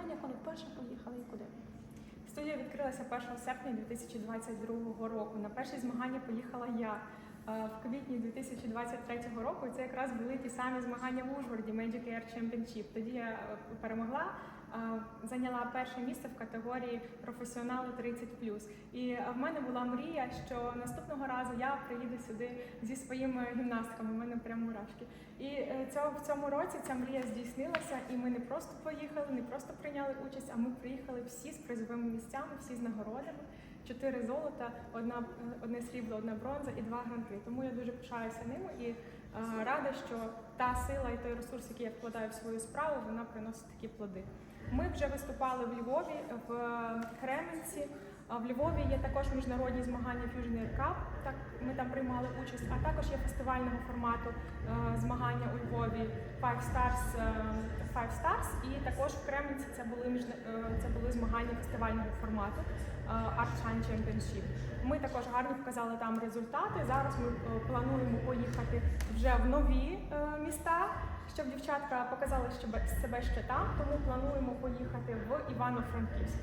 змаганнях, вони вперше поїхали і куди? Студія відкрилася 1 серпня 2022 року. На перші змагання поїхала я. В квітні 2023 року це якраз були ті самі змагання в Ужгороді Magic Air Championship. Тоді я е, перемогла, зайняла перше місце в категорії професіонали 30+. І е, в мене була мрія, що наступного разу я приїду сюди зі своїми гімнастками. У мене прямо мурашки. І е, цього в цьому році ця мрія здійснилася, і ми не просто поїхали, не просто прийняли участь, а ми приїхали всі з призовими місцями, всі з нагородами. Чотири золота, одна е, одне срібло, одна бронза і два гранки. Тому я дуже пишаюся ними і е, рада, що та сила і той ресурс, який я вкладаю в свою справу, вона приносить такі плоди. Ми вже виступали в Львові, в Кременці. В Львові є також міжнародні змагання Fusion Cup, Так ми там приймали участь. А також є фестивального формату е, змагання у Львові Five Stars, е, Five Stars. І також в Кремниці це були е, це були змагання фестивального формату е, Art Shine Championship. Ми також гарно показали там результати. Зараз ми е, плануємо поїхати вже в нові міста. Щоб дівчатка показали себе ще там, тому плануємо поїхати в Івано-Франківськ.